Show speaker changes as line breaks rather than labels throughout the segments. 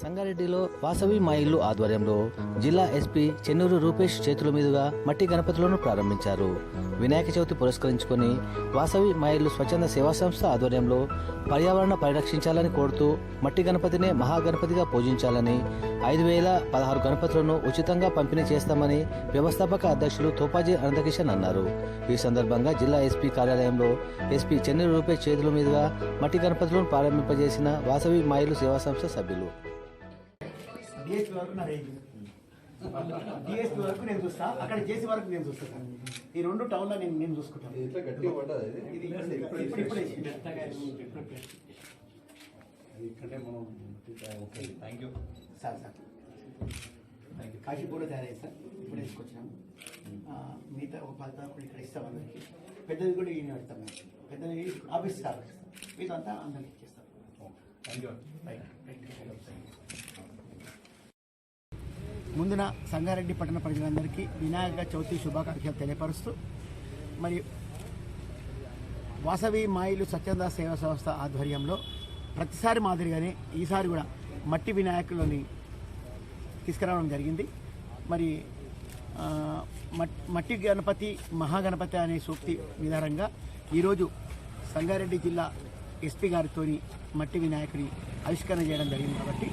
సంగారెడ్డిలో వాసవి మా ఇల్లు ఆధ్వర్యంలో జిల్లా ఎస్పీ చెన్నూరు రూపేష్ చేతుల మీదుగా మట్టి గణపతులను ప్రారంభించారు. వినాయక చవితి పురస్కరించుకొని వాసవి మా ఇల్లు స్వచ్ఛంద సేవా సంస్థ ఆధ్వర్యంలో పర్యావరణ పరిరక్షించాలని కోరుతూ మట్టి గణపతినే మహాగణపతిగా పూజించాలని ఐదు వేల పదహారు గణపతులను ఉచితంగా పంపిణీ చేస్తామని వ్యవస్థాపక అధ్యక్షులు తోపాజీ అనంతకిషన్ అన్నారు. ఈ సందర్భంగా జిల్లా ఎస్పీ కార్యాలయంలో ఎస్పీ చెన్నూరు రూపేష్ చేతుల మీదుగా మట్టి గణపతులను ప్రారంభింపజేసిన వాసవి మాయిలు సేవా సంస్థ సభ్యులు
డిఎస్పీ వరకు నా రేంజ్ డిఎస్పీ వరకు నేను చూస్తా. అక్కడ జేసీ వరకు నేను చూస్తాను. ఈ రెండు టౌన్లో నేను నేను చూసుకుంటాను.
ఇక్కడే మనం okay. Thank you
sir sir. Kashi కూడా తయారయ్యింది సార్. ఇప్పుడే తీసుకొచ్చినాము ఆ, మిగతా ఒక పది పదకొండు ఇక్కడ ఇస్తాం అందరికి. పెద్దది కూడా ఈయన పెడతాం మేము. పెద్దది ఆఫీస్ ఇస్తాం మీతో అంతా అందరికి ఇచ్చేస్తాం.
థ్యాంక్ యూ
ముందున సంగారెడ్డి పట్టణ ప్రజలందరికీ వినాయక చవితి శుభాకాంక్షలు తెలియపరుస్తూ మరి వాసవి మాయిలు స్వచ్ఛంద సేవా సంస్థ ఆధ్వర్యంలో ప్రతిసారి మాదిరిగానే ఈసారి కూడా మట్టి వినాయకులని తీసుకురావడం జరిగింది. మరి మట్టి గణపతి మహాగణపతి అనే సూక్తి విధానంగా ఈరోజు సంగారెడ్డి జిల్లా ఎస్పీ గారితో మట్టి వినాయకుని ఆవిష్కరణ చేయడం జరిగింది కాబట్టి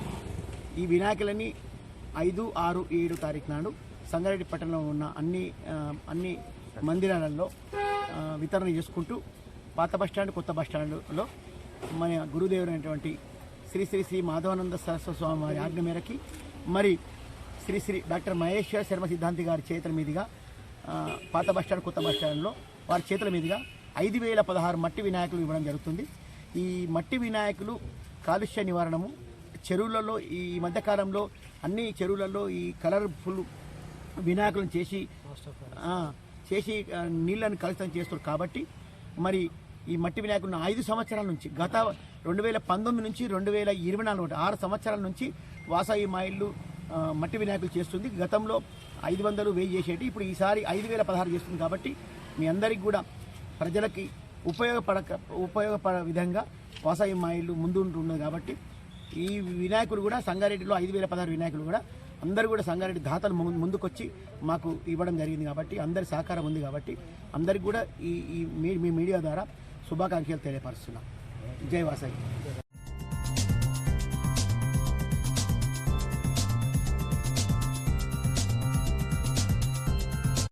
ఈ వినాయకులని ఐదు ఆరు ఏడు తారీఖు నాడు సంగారెడ్డి పట్టణంలో ఉన్న అన్ని అన్ని మందిరాలలో వితరణ చేసుకుంటూ పాత బస్టాండ్ కొత్త బస్టాండ్లో మన గురుదేవుడైనటువంటి శ్రీ శ్రీ శ్రీ మాధవానంద సరస్వతి స్వామి వారి ఆజ్ఞ మేరకి మరి శ్రీ శ్రీ డాక్టర్ మహేశ్వర శర్మ సిద్ధాంతి గారి చేతుల మీదుగా పాత బస్టాండ్ కొత్త బస్టాండ్లో వారి చేతుల మీదుగా ఐదు వేల పదహారు మట్టి వినాయకులు ఇవ్వడం జరుగుతుంది. ఈ మట్టి వినాయకులు కాలుష్య నివారణము చెరువులలో ఈ మధ్యకాలంలో అన్ని చెరువులలో ఈ కలర్ఫుల్ వినాయకులను చేసి చేసి నీళ్ళను కలుషితం చేస్తారు కాబట్టి మరి ఈ మట్టి వినాయకులను ఐదు సంవత్సరాల నుంచి గత రెండు వేల పంతొమ్మిది నుంచి రెండు వేల ఇరవై నాలుగు ఒకటి ఆరు సంవత్సరాల నుంచి వాసాయి మా ఇల్లు మట్టి వినాయకులు చేస్తుంది. గతంలో ఐదు వందలు వెయ్యి చేసేటి ఇప్పుడు ఈసారి ఐదు వేల పదహారు చేస్తుంది. కాబట్టి మీ అందరికి కూడా ప్రజలకి ఉపయోగపడక ఉపయోగపడ విధంగా వాసాయి మా ఇల్లు ముందు ఉంటున్నది కాబట్టి ఈ వినాయకుడు కూడా సంగారెడ్డిలో ఐదు వేల పదహారు వినాయకులు కూడా అందరూ కూడా సంగారెడ్డి దాతలు ముందు- ముందుకొచ్చి మాకు ఇవ్వడం జరిగింది కాబట్టి అందరి సహకారం ఉంది కాబట్టి అందరికి కూడా ఈ మీ మీ మీడియా ద్వారా శుభాకాంక్షలు తెలియపరుస్తున్నాం. జై వాసాయి.